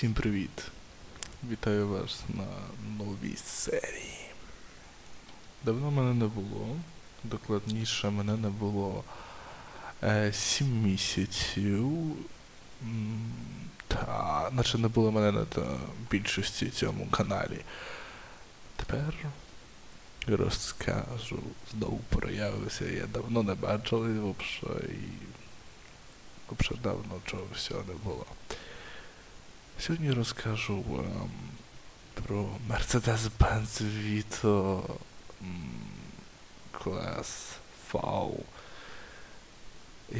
Всім привіт! Вітаю вас на новій серії. Давно мене не було. Докладніше, мене не було е, 7 місяців. Та, наче не було мене на більшості цьому каналі. Тепер розкажу. Знову проявився. Я давно не взагалі. І... Взагалі давно чого всього не було. Сьогодні розкажу вам про Mercedes-Benz Vito м, клас V.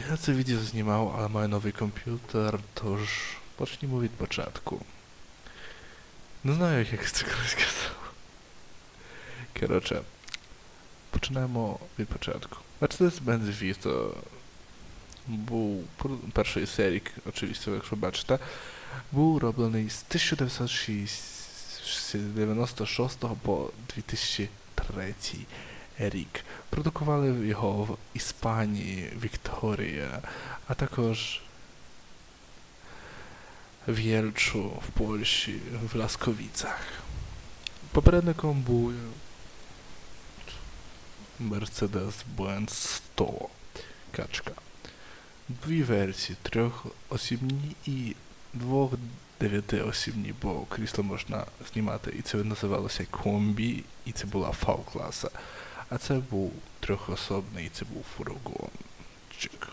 Я це відео знімав, але маю новий комп'ютер, тож почнімо від початку. Не знаю, як це колись казав. Коротше, починаємо від початку. Mercedes-Benz Vito був пр- першої серії, очевидно, якщо бачите, був роблений з 1996 по 2003 рік. Продукували його в Іспанії, Вікторія, а також в Єльчу, в Польщі, в Ласковіцях. Попередником був Mercedes-Benz 100 качка. Дві версії, трьохосібні і двох дев'ятиосібні, бо крісло можна знімати, і це називалося комбі, і це була фау-класа. А це був трьохособний, і це був фургончик.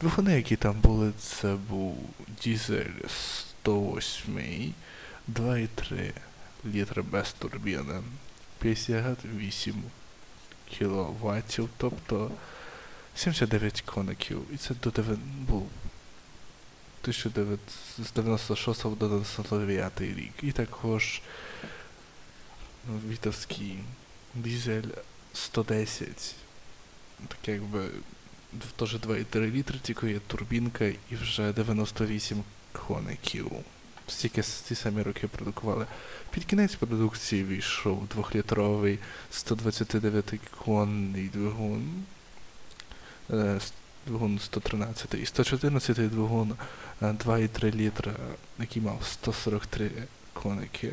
Двигуни, які там були, це був дізель 108, 2,3 літра без турбіни, 58 кВт, тобто 79 коників. І це до дев'я- був 1996 до 99 рік. І також вітовський дизель 110. Так якби теж 2,3 літри, тільки є турбінка і вже 98 коників. Стільки ті самі роки продукували. Під кінець продукції війшов 2-літровий 129 конний двигун. Е, Двигун 113 і 114 двигун е, 2,3 літра, який мав 143 коники.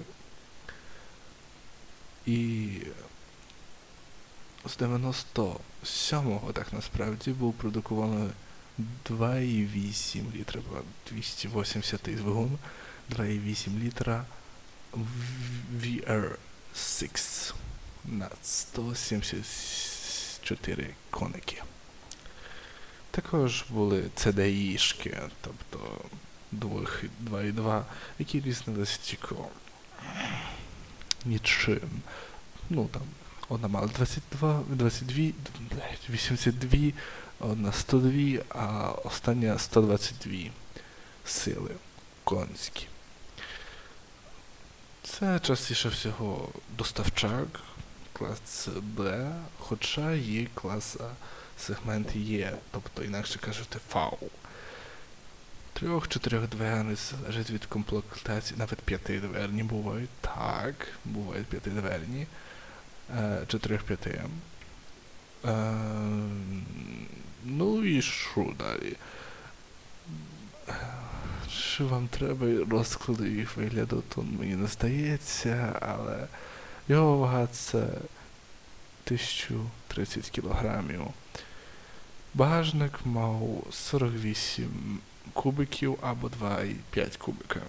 І з 97-го так насправді був продукований 2,8 літра, бо 280 двигун, 2,8 літра VR6 на 174 коники. Також були CDI-шки, тобто 2,2, які різнилися тільки нічим. Ну там, одна мала 22, 22, 82, одна 102, а остання 122 сили конські. Це частіше всього доставчак, клас Б, хоча є клас А сегмент є, тобто, інакше кажучи, фау. Трьох-чотирьохдверний залежить від комплектації, навіть п'ятидверні бувають. Так, бувають п'ятидверні. Е, Чотирьох-п'яти. Е, ну і що далі? Що вам треба розкладу їх вигляду, то мені не здається, але його вага це 1030 кілограмів. Багажник мав 48 кубиків або 2,5 кубика.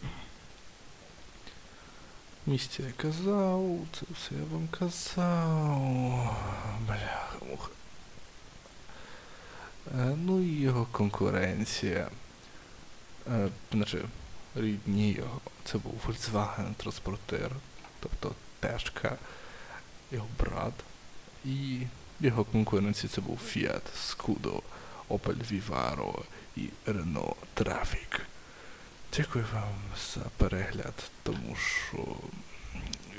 Місце я казав, це все я вам казав. Бляха муха. Е, ну і його конкуренція. Е, значить, рідні його. Це був Volkswagen Transporter, тобто Тешка, його брат. І його конкуренції це був Fiat Scudo, Opel Vivaro і Renault Trafic. Дякую вам за перегляд, тому що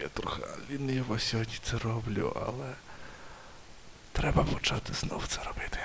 я трохи ліниво сьогодні це роблю, але треба почати знов це робити.